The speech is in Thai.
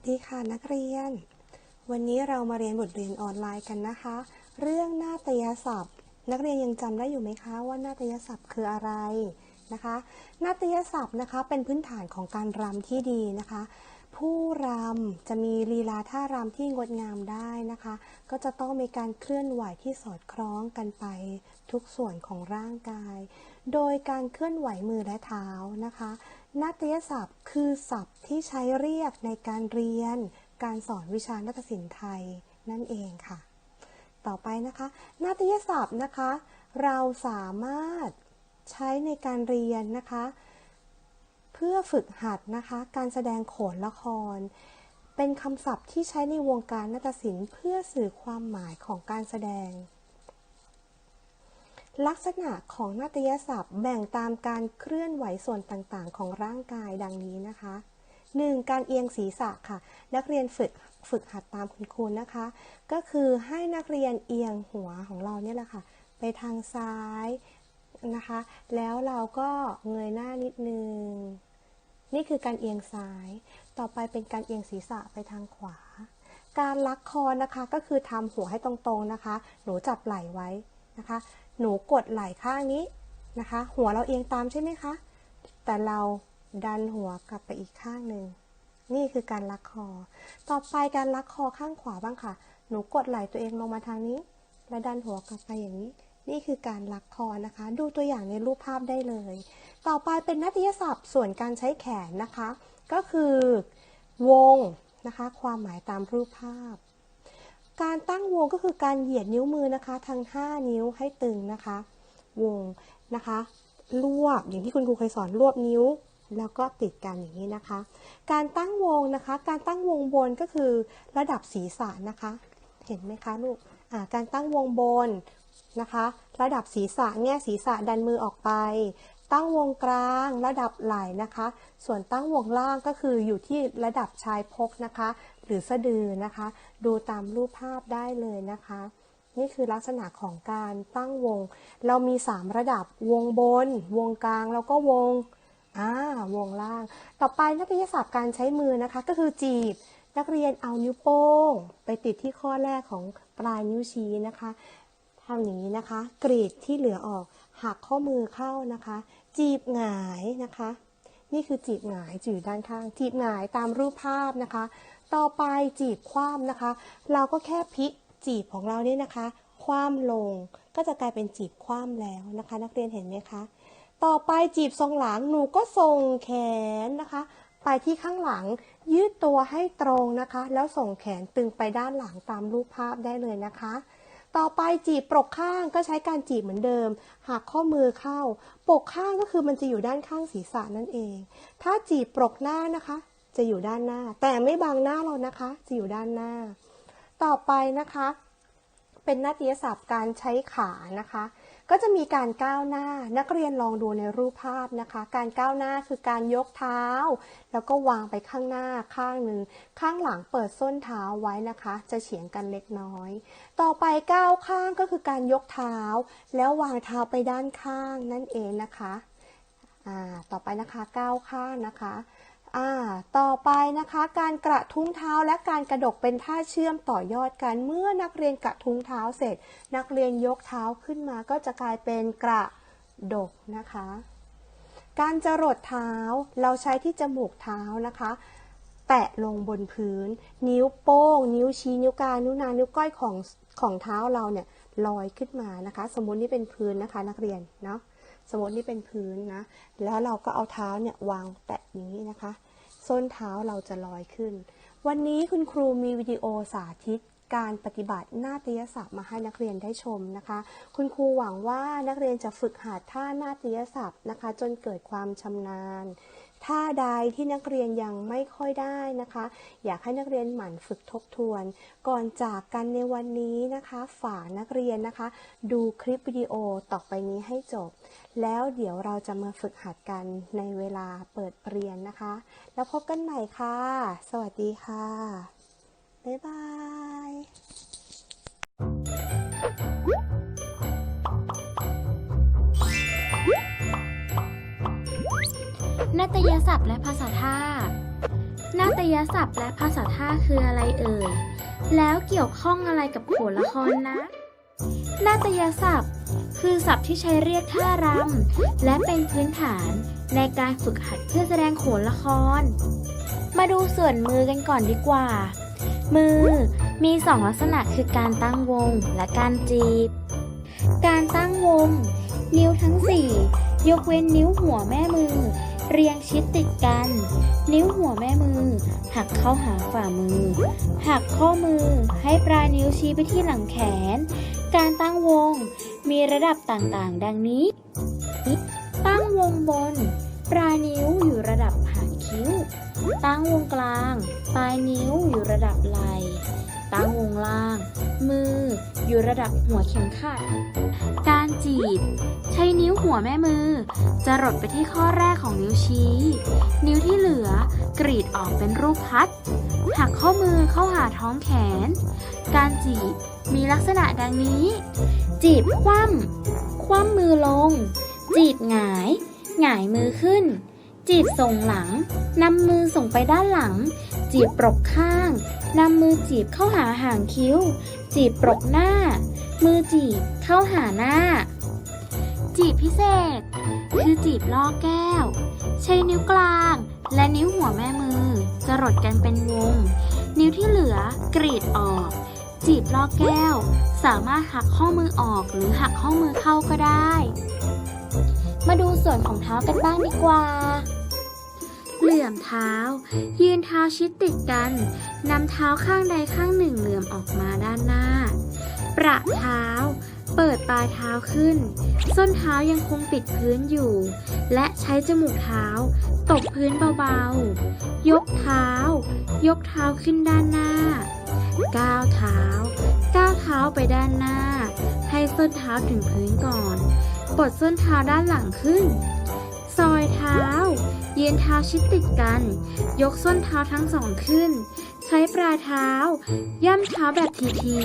สดีค่ะนักเรียน วันนี้เรามาเรียนบทเรียนออนไลน์กันนะคะ เรื่องนาฏยศัพท์ นักเรียนยังจำได้อยู่ไหมคะว่านาฏยศัพท์คืออะไรนะคะนาฏยศัพท์นะคะเป็นพื้นฐานของการรำที่ดีนะคะ ผู้รำจะมีลีลาท่ารำที่งดงามได้นะคะ ก็จะต้องมีการเคลื่อนไหวที่สอดคล้องกันไปทุกส่วนของร่างกาย โดยการเคลื่อนไหวมือและเท้านะคะ นาฏยศัพท์คือศัพท์ที่ใช้เรียกในการเรียน การสอนวิชานาฏศิลป์ไทยนั่นเองค่ะ ต่อไปนะคะ นาฏยศัพท์นะคะ เราสามารถใช้ในการเรียนนะคะ เพื่อฝึกหัดนะคะ การแสดงโขนละคร เป็นคำศัพท์ที่ใช้ในวงการนาฏศิลป์เพื่อสื่อความหมายของการแสดง ลักษณะของนาฏยศัพท์แบ่งตามการเคลื่อนไหวส่วนต่างๆ ของร่างกายดังนี้นะคะ 1. การเอียงศีรษะค่ะ นักเรียนฝึกฝึกหัดตามคุณครูนะคะ ก็คือให้นักเรียนเอียงหัวของเราเนี่ยแหละค่ะ ไปทางซ้ายนะคะ แล้วเราก็เงยหน้านิดนึง นี่คือการเอียงซ้าย ต่อไปเป็นการเอียงศีรษะไปทางขวา การลักคอนะคะก็คือทำหัวให้ตรงๆนะคะ หนูจับไหล่ไว้นะคะ หนูกดไหล่ข้างนี้นะคะ หัวเราเอียงตามใช่ไหมคะ แต่เราดันหัวกลับไปอีกข้างหนึ่ง นี่คือการลักคอ ต่อไปการลักคอข้างขวาบ้างค่ะ หนูกดไหล่ตัวเองลงมาทางนี้ และดันหัวกลับไปอย่างนี้ นี่คือการลักคอนะคะ ดูตัวอย่างในรูปภาพได้เลย ต่อไปเป็นนาฏยศัพท์ส่วนการใช้แขนนะคะ ก็คือ วงนะคะ ความหมายตามรูปภาพ การตั้งวงก็คือการเหยียดนิ้วมือนะคะ ทั้ง 5 นิ้วให้ตึงนะคะ วงนะคะ รวบอย่างที่คุณครูเคยสอนรวบนิ้ว แล้วก็ติดกันอย่างนี้นะคะ การตั้งวงนะคะ การตั้งวงบนก็คือระดับศีรษะนะคะ เห็นไหมคะลูกการตั้งวงบนนะคะ ระดับศีรษะแง่ศีรษะดันมือออกไป ตั้งวงกลางระดับไหล่นะคะ ส่วนตั้งวงล่างก็คืออยู่ที่ระดับชายพกนะคะ หรือสะดือนะคะ ดูตามรูปภาพได้เลยนะคะ นี่คือลักษณะของการตั้งวง เรามี 3 ระดับวงบน วงกลางแล้วก็วงอ่าวงล่าง ต่อไปนักวิทยาศาสตร์การใช้มือนะคะ ก็คือจีบ นักเรียนเอานิ้วโป้ง ไปติดที่ข้อแรกของปลายนิ้วชี้นะคะทำอย่างนี้นะคะ กรีดที่เหลือออกหักข้อมือเข้านะคะ จีบหงายนะคะ นี่คือจีบหงายจีบด้านข้าง จีบหงายตามรูปภาพนะคะ ต่อไปจีบคว่ำนะคะ เราก็แค่พลิกจีบของเราเนี่ยนะคะ คว่ำลงก็จะกลายเป็นจีบคว่ำแล้วนะคะ นักเรียนเห็นไหมคะ ต่อไปจีบทรงหลังหนูก็ส่งแขนนะคะ ไปที่ข้างหลังยืดตัวให้ตรงนะคะ แล้วส่งแขนตึงไปด้านหลังตามรูปภาพได้เลยนะคะ ต่อไปจีบปกข้างก็ใช้การจีบเหมือนเดิมหักข้อมือเข้า ปกข้างก็คือมันจะอยู่ด้านข้างศีรษะนั่นเอง ถ้าจีบปกหน้านะคะ จะอยู่ด้านหน้า แต่ไม่บังหน้าเรานะคะ จะอยู่ด้านหน้า ต่อไปนะคะ เป็นนาฏยศัพท์การใช้ขานะคะ ก็จะมีการก้าวหน้านักเรียนลองดูในรูปภาพนะคะ การก้าวหน้าคือการยกเท้า แล้วก็วางไปข้างหน้าข้างหนึ่งข้างหลังเปิดส้นเท้าไว้นะคะ จะเฉียงกันเล็กน้อย ต่อไปก้าวข้างก็คือการยกเท้า แล้ววางเท้าไปด้านข้างนั่นเองนะคะต่อไปนะคะก้าวข้างนะคะ อ่า ต่อไปนะคะ การกระทุ้งเท้าและการกระดกเป็นท่าเชื่อมต่อยอดกัน เมื่อนักเรียนกระทุ้งเท้าเสร็จ นักเรียนยกเท้าขึ้นมาก็จะกลายเป็นกระดกนะคะ การจรดเท้าเราใช้ที่จมูกเท้านะคะ แตะลงบนพื้น นิ้วโป้ง นิ้วชี้ นิ้วกลาง นิ้วนาง นิ้วก้อยของของเท้าเราเนี่ยลอยขึ้นมานะคะ สมมตินี่เป็นพื้นนะคะ นักเรียนเนาะสมมตินี่เป็นพื้นนะ แล้วเราก็เอาเท้าเนี่ยวางแตะ นี้นะคะ ส้นเท้าเราจะลอยขึ้น วันนี้คุณครูมีวิดีโอสาธิตการปฏิบัตินาฏยศัพท์มาให้นักเรียนได้ชมนะคะ คุณครูหวังว่านักเรียนจะฝึกหัดท่านาฏยศัพท์นะคะ จนเกิดความชำนาญ ท่าใดที่นักเรียนยังไม่ค่อยได้นะคะ อยากให้นักเรียนหมั่นฝึกทบทวน ก่อนจากกันในวันนี้นะคะ ฝากนักเรียนนะคะ ดูคลิปวิดีโอต่อไปนี้ให้จบ แล้วเดี๋ยวเราจะมาฝึกหัดกันในเวลาเปิดเรียนนะคะ แล้วพบกันใหม่ค่ะ สวัสดีค่ะ บ๊ายบาย นาฏยศัพท์และภาษาท่านาฏยศัพท์และภาษาท่าคืออะไรเอ่ย แล้วเกี่ยวข้องอะไรกับโขนละครนะ นาฏยศัพท์ คือศัพท์ที่ใช้เรียกท่ารำและเป็นพื้นฐานในการฝึกหัดเพื่อแสดงโขนละคร มาดูส่วนมือกันก่อนดีกว่า มือมีสองลักษณะคือการตั้งวงและการจีบ การตั้งวง นิ้วทั้งสี่ยกเว้นนิ้วหัวแม่มือ เรียงชิดติดกัน นิ้วหัวแม่มือ หักเข้าหาฝ่ามือ หักข้อมือให้ปลายนิ้วชี้ไปที่หลังแขน การตั้งวงมีระดับต่างๆ ดังนี้ ตั้งวงบน ปลายนิ้วอยู่ระดับหางคิ้ว ตั้งวงกลาง ปลายนิ้วอยู่ระดับไหล่ ตั้งวงล่าง มืออยู่ระดับหัวเข็มขัด การจีบ ใช้นิ้วหัวแม่มือ จะรดไปที่ข้อแรกของนิ้วชี้ นิ้วที่เหลือกรีดออกเป็นรูปพัด หักข้อมือเข้าหาท้องแขน การจีบมีลักษณะดังนี้ จีบคว่ำคว่ำมือลง จีบหงาย หงายมือขึ้น จีบส่งหลังนำมือส่งไปด้านหลัง จีบปรกข้างนำมือจีบเข้าหาหางคิ้ว จีบปรกหน้า มือจีบเข้าหาหน้า จีบพิเศษ คือจีบล่อแก้ว ใช้นิ้วกลาง และนิ้วหัวแม่มือจะรดกันเป็นวง นิ้วที่เหลือกรีดออกจีบล่อแก้ว สามารถหักข้อมือออกหรือหักข้อมือเข้าก็ได้ ส่วนของเท้ากันบ้างดีกว่า เหลื่อมเท้า ยืนเท้าชิดติดกันนำเท้าข้างใดข้างหนึ่งเหลื่อมออกมาด้านหน้า ประเท้า เปิดปลายเท้าขึ้น ส้นเท้ายังคงปิดพื้นอยู่ และใช้จมูกเท้า ตบพื้นเบาๆ ยกเท้า ยกเท้าขึ้นด้านหน้า ก้าวเท้า ก้าวเท้าไปด้านหน้า ให้ส้นเท้าถึงพื้นก่อน กดส้นเท้าด้านหลังขึ้น ซอยเท้า เย็นเท้าชิดติดกัน ยกส้นเท้าทั้งสองขึ้น ใช้ปลายเท้า ย่ำเท้าแบบทีที